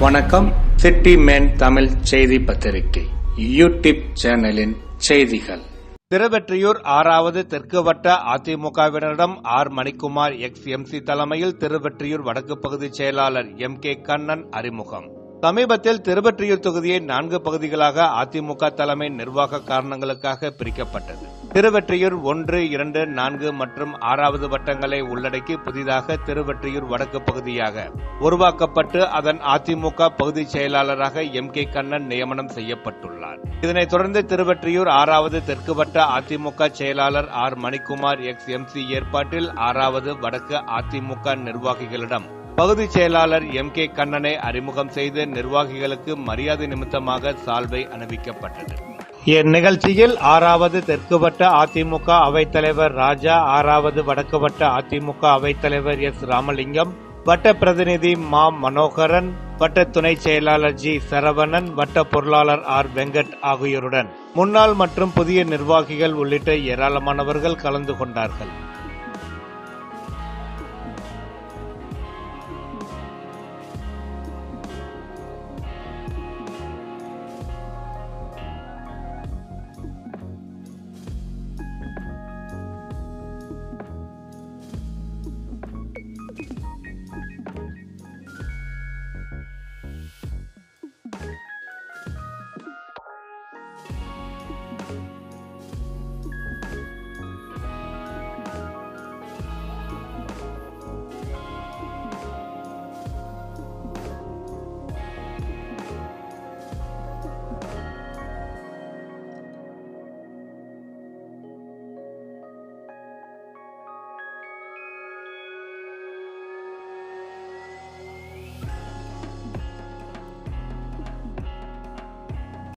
வணக்கம். City man Tamil செய்தி பத்திரிகை யூடியூப் சேனலின் செய்திகள். திருவெற்றியூர் ஆறாவது தெற்கு வட்ட அதிமுகவினரிடம் ஆர் மணிக்குமார் எக்ஸ் எம்சி தலைமையில் திருவெற்றியூர் வடக்கு பகுதி செயலாளர் எம் கே கண்ணன் அறிமுகம். சமீபத்தில் திருவெற்றியூர் தொகுதியை நான்கு பகுதிகளாக அதிமுக தலைமை நிர்வாக காரணங்களுக்காக பிரிக்கப்பட்டது. திருவெற்றியூர் ஒன்று இரண்டு நான்கு மற்றும் ஆறாவது வட்டங்களை உள்ளடக்கி புதிதாக திருவெற்றியூர் வடக்கு பகுதியாக உருவாக்கப்பட்டு அதன் அதிமுக பகுதி செயலாளராக எம் கே கண்ணன் நியமனம் செய்யப்பட்டுள்ளார். இதனைத் தொடர்ந்து திருவெற்றியூர் ஆறாவது தெற்கு வட்ட அதிமுக செயலாளர் ஆர் மணிக்குமார் எக்ஸ் எம்சி ஏற்பாட்டில் ஆறாவது வடக்கு அதிமுக நிர்வாகிகளிடம் பகுதிச் செயலாளர் எம் கே கண்ணனை அறிமுகம் செய்து நிர்வாகிகளுக்கு மரியாதை நிமித்தமாக சால்வை அணிவிக்கப்பட்டது. இந்நிகழ்ச்சியில் ஆறாவது தெற்கு வட்ட அதிமுக அவைத்தலைவர் ராஜா ஆறாவது வடக்கு வட்ட அதிமுக அவைத்தலைவர் எஸ் ராமலிங்கம் வட்ட பிரதிநிதி மா மனோகரன் வட்ட துணை செயலாளர் ஜி சரவணன் வட்ட பொருளாளர் ஆர் வெங்கட் ஆகியோருடன் முன்னாள் மற்றும் புதிய நிர்வாகிகள் உள்ளிட்ட ஏராளமானவர்கள் கலந்து கொண்டார்கள்.